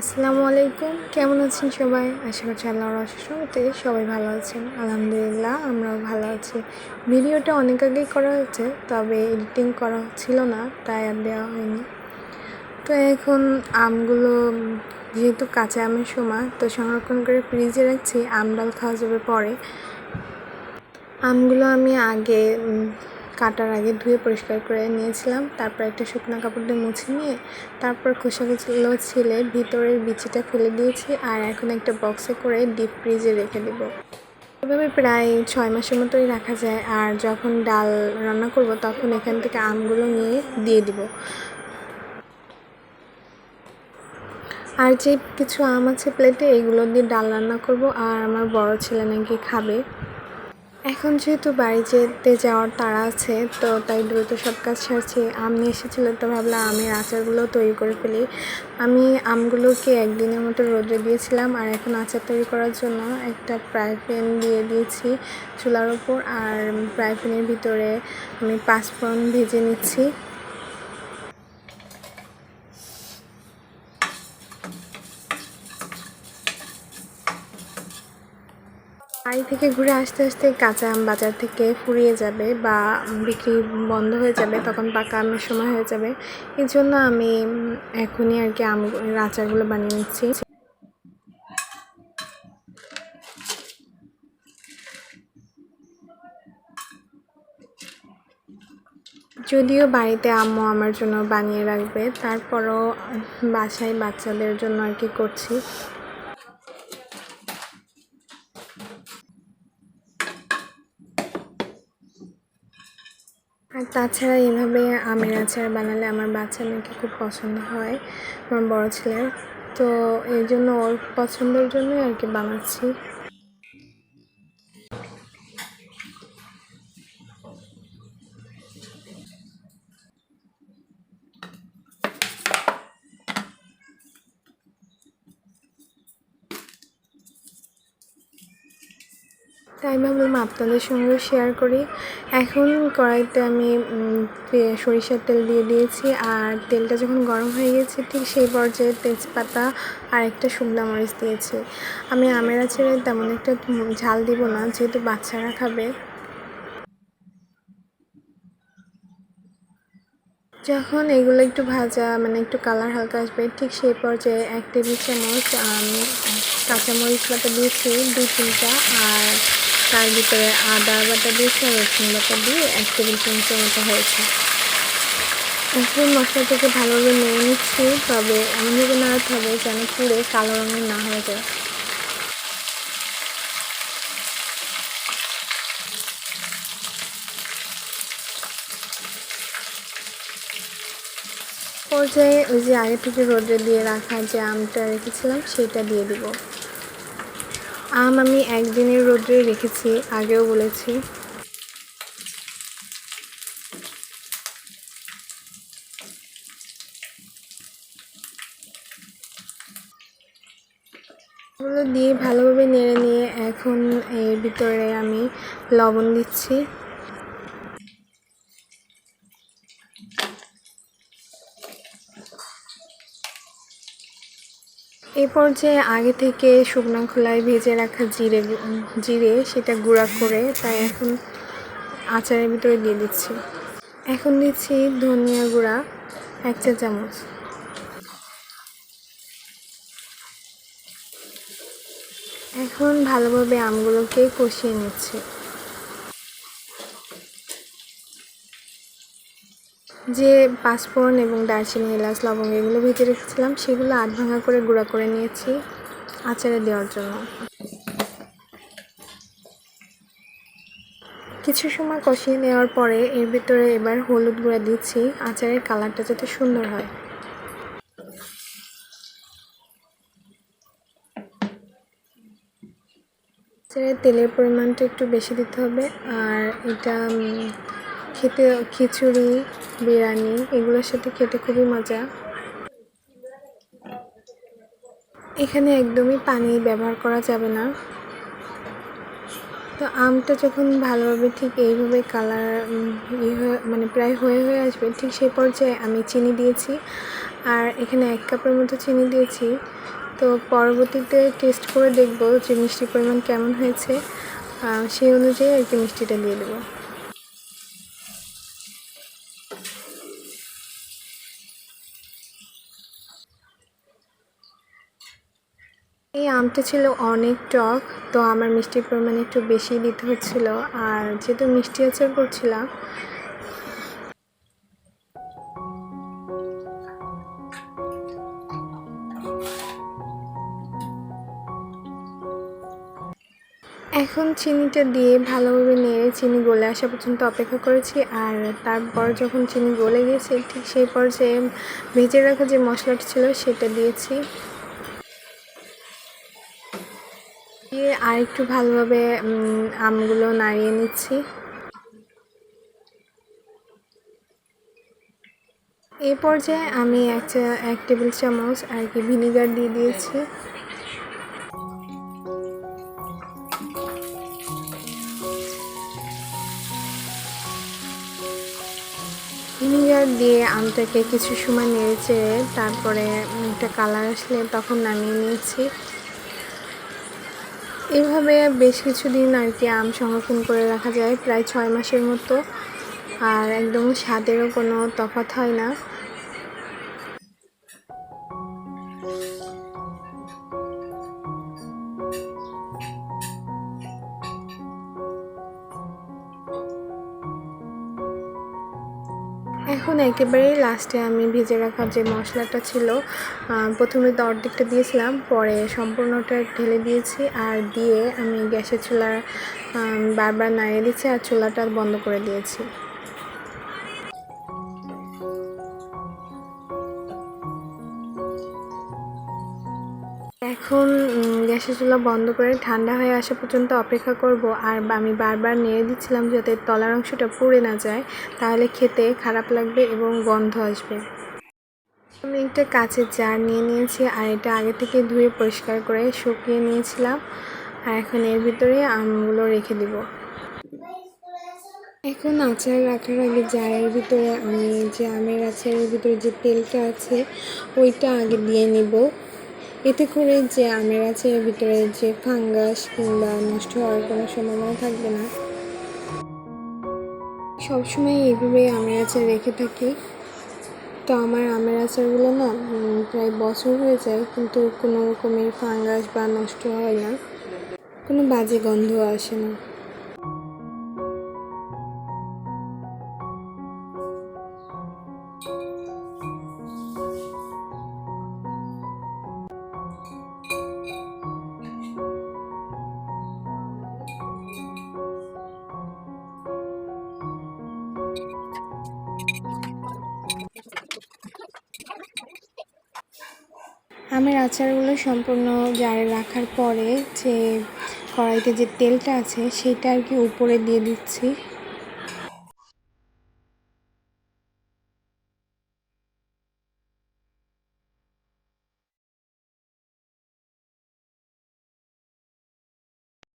আসসালামু আলাইকুম। কেমন আছেন সবাই? আশা করছি আল্লাহর অসুস্থতে সবাই ভালো আছেন। আলহামদুলিল্লাহ, আমরাও ভালো আছি। ভিডিওটা অনেক আগেই করা হয়েছে, তবে এডিটিং করা ছিল না, তাই আর দেওয়া হয়নি। তো এখন আমগুলো, যেহেতু কাঁচা আমের সময়, তো সংরক্ষণ করে ফ্রিজে রাখছি। আম ডাল খাওয়া যাবে পরে। আমগুলো আমি আগে কাটার আগে ধুয়ে পরিষ্কার করে নিয়েছিলাম, তারপর একটা শুকনো কাপড় দিয়ে মুছে নিয়ে তারপর খোসাগুলো ছিলে ভিতরের বিচিটা ফেলে দিয়েছি আর এখন একটা বক্সে করে ডিপ ফ্রিজে রেখে দেব। এভাবে প্রায় ছয় মাসের মতোই রাখা যায় আর যখন ডাল রান্না করব তখন এখান থেকে আমগুলো নিয়ে দিয়ে দিব। আর যে কিছু আম আছে প্লেটে এগুলো দিয়ে ডাল রান্না করব আর আমার বড় ছেলে নাকি খাবে। এখন যেহেতু বাড়ি যেতে যাওয়ার তাড়া আছে, তো তাই দ্রুত সব কাজ সারছি। আম নিয়ে এসেছিল, তো ভাবলাম আমের আচারগুলো তৈরি করে ফেলি। আমি আমগুলোকে একদিনের মতো রোদে দিয়েছিলাম, আর এখন আচার তৈরি করার জন্য একটা ফ্রাই প্যান দিয়ে দিয়েছি চুলার ওপর, আর ফ্রাই প্যানের ভিতরে আমি পাঁচফোড়ন ভেজে নিচ্ছি। বাড়ি থেকে ঘুরে আসতে আসতে কাঁচা আম বাজার থেকে ফুরিয়ে যাবে বা বিক্রি বন্ধ হয়ে যাবে, তখন পাকা আমের সময় হয়ে যাবে। এই জন্য আমি এখনই আর কি আম আচারগুলো বানিয়ে নিচ্ছি। যদিও বাড়িতে আম্মু আমার জন্য বানিয়ে রাখবে, তারপরও বাসায় বাচ্চাদের জন্য আর কি করছি। তাছাড়া এভাবে আমের আচার বানালে আমার বাচ্চা মেয়েকে খুব পছন্দ হয়, আমার বড় ছেলের। তো এই জন্য ওর পছন্দের জন্যই আর কি বানাচ্ছি। তাই ভাবলাম আপনাদের সঙ্গেও শেয়ার করি। এখন কড়াইতে আমি সরিষার তেল দিয়ে দিয়েছি। আর তেলটা যখন গরম হয়ে গেছে, ঠিক সেই পর্যায়ে তেজপাতা আর একটা শুকনো মরিচ দিয়েছি। আমি আমের আচারে তেমন একটা ঝাল দিব না, যেহেতু বাচ্চারা খাবে। যখন এগুলো একটু ভাজা মানে একটু কালার হালকা আসবে, ঠিক সেই পর্যায়ে এক টেবিল চামচ, আমি, কাঁচামরিচ বাটা দিয়েছি, দুই তিনটা। আর তার ভিতরে আদা বাটা দিয়েছি আর রসুন বাটা দিয়ে এক টেবিল চামচের মতো হয়েছে। এখন মশলাটাকে ভালোভাবে নিয়ে নিচ্ছি, তবে এমনভাবে নাড়াতে হবে যেন পুড়ে কালো রঙের না হয়ে যায়। পর্যায়ে ওই যে আগে থেকে রোদে দিয়ে রাখা যে আমটা রেখেছিলাম, সেটা দিয়ে দিব। আম আমি একদিনের রোদ্রে রেখেছি, আগেও বলেছি। দিয়ে ভালোভাবে নেড়ে নিয়ে এখন এর ভিতরে আমি লবণ দিচ্ছি। এই পর্যায়ে আগে থেকে শুকনো খোলায় ভেজে রাখা জিরে জিরে সেটা গুঁড়া করে তাই এখন আচারের ভিতরে দিয়ে দিচ্ছি। এখন দিচ্ছি ধনিয়া গুঁড়া, এক চা চামচ। এখন ভালোভাবে আমগুলোকে কষিয়ে নিচ্ছি। যে পাঁচফোড়ন এবং দারচিনি এলাচ লবঙ্গ এগুলো ভেজে রেখেছিলাম, সেগুলো আধ ভাঙা করে গুঁড়া করে নিয়েছি আচারে দেওয়ার জন্য। কিছু সময় কষিয়ে নেওয়ার পরে এর ভিতরে এবার হলুদ গুঁড়া দিচ্ছি, আচারের কালারটা যাতে সুন্দর হয়। আচারের তেলের পরিমাণটা একটু বেশি দিতে হবে, আর এটা খেতে, খিচুড়ি, বিরিয়ানি, এগুলোর সাথে খেতে খুবই মজা। এখানে একদমই পানি ব্যবহার করা যাবে না। তো আমটা যখন ভালোভাবে ঠিক এইভাবে কালার মানে প্রায় হয়ে হয়ে আসবে, ঠিক সেই পর্যায়ে আমি চিনি দিয়েছি। আর এখানে এক কাপের মতো চিনি দিয়েছি। তো পরবর্তীতে টেস্ট করে দেখব যে মিষ্টির পরিমাণ কেমন হয়েছে। সেই অনুযায়ী আর কি মিষ্টিটা দিয়ে দেবো। এই আমটা ছিল অনেক টক, তো আমার মিষ্টির পরিমাণ একটু বেশি দিতে হচ্ছিল। আর যেহেতু মিষ্টি আচার করছিলাম, এখন চিনিটা দিয়ে ভালোভাবে নেড়ে চিনি গলে আসা পর্যন্ত অপেক্ষা করেছি। আর তারপর যখন চিনি গলে গেছে, ঠিক সেই পর্যায়ে ভেজে রাখা যে মশলাটা ছিল, সেটা দিয়েছি। আর একটু ভালোভাবে আমগুলো নাড়িয়ে নিচ্ছি। এই পর্যায়ে আমি একটা, এক টেবিল চামচ আর কি ভিনিগার দিয়ে দিয়েছি। ভিনিগার দিয়ে আমটাকে কিছু সময় নেড়ে চেড়ে তারপরে একটা কালার আসলে তখন নামিয়ে নিয়েছি। এভাবে বেশ কিছুদিন আর কি আম সংরক্ষণ করে রাখা যায়, প্রায় ছয় মাসের মতো। আর একদম স্বাদেরও কোনো তফাৎ হয় না। এখন একেবারেই লাস্টে আমি ভিজে রাখার যে মশলাটা ছিল প্রথমে তো অর্ধেকটা দিয়েছিলাম, পরে সম্পূর্ণটা ঢেলে দিয়েছি আর দিয়ে আমি গ্যাসের চুলা বারবার নাড়িয়ে দিচ্ছি আর চুলাটা বন্ধ করে দিয়েছি। এখন গ্যাসের চুলা বন্ধ করে ঠান্ডা হয়ে আসা পর্যন্ত অপেক্ষা করব। আর আমি বারবার নেড়ে দিচ্ছিলাম যাতে তলার অংশটা পুড়ে না যায়, তাহলে খেতে খারাপ লাগবে এবং গন্ধ আসবে। আমি একটা কাঁচের জার নিয়ে নিয়েছি আর এটা আগে থেকে ধুয়ে পরিষ্কার করে শুকিয়ে নিয়েছিলাম। আর এখন এর ভিতরে আমগুলো রেখে দিব। এখন আচার রাখার আগে জারের ভিতরে, আমি যে আমের আচারের ভিতরে যে তেলটা আছে, ওইটা আগে দিয়ে নিব। এতে করে যে আমের আচারের ভিতরে যে ফাঙ্গাস কিংবা নষ্ট হওয়ার কোনো সম্ভাবনা থাকবে না। সবসময় এইভাবেই আমের আচার রেখে থাকি। তো আমার আমের আচারগুলো না প্রায় বছর হয়ে যায়, কিন্তু কোনো রকমের ফাঙ্গাস বা নষ্ট হয় না। কোনো বাজে গন্ধ আসে না। আমের আচারগুলো সম্পূর্ণ জারে রাখার পরে যে কড়াইতে যে তেলটা আছে, সেটা আর কি উপরে দিয়ে দিচ্ছি।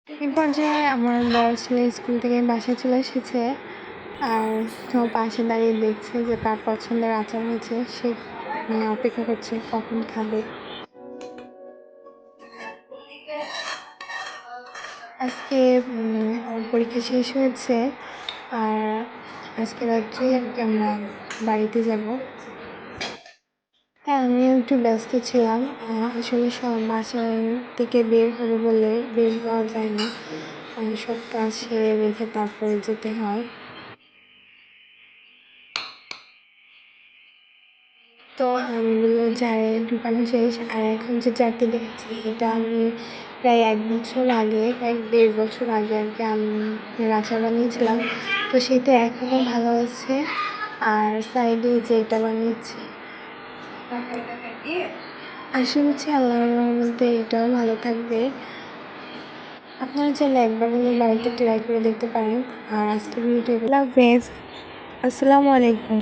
এই পর্যায়ে আমার বড় ছেলে স্কুল থেকে বাসায় চলে এসেছে আর পাশে দাঁড়িয়ে দেখছে যে তার পছন্দের আচার হয়েছে, সে অপেক্ষা করছে কখন খাবে। আজকে পরীক্ষা শেষ হয়েছে আর আজকে রাত্রে আমরা বাড়িতে যাব। হ্যাঁ আমিও একটু ব্যস্ত ছিলাম। আসলে সব বাসায় থেকে বের হবে বলে বের হওয়া যায় না। সব কাজ সেরে রেখে তারপরে যেতে হয়। জারে ঢুকানো শেষ। আর এখন যে চারটে দেখেছি, এটা আমি প্রায় এক বছর আগে এক দেড় বছর আগে আর কি আমি আচার বানিয়েছিলাম তো সেটা এখনও ভালো আছে আর সাইডে যে এটা বানিয়েছি, আশা করছি আল্লাহর রহমতে এটাও ভালো থাকবে। আপনারা চাইলে একবার বাড়িতে ট্রাই করে দেখতে পারেন। আর আজকের ভিডিওটা আল্লাহ হাফেজ আসসালামু আলাইকুম।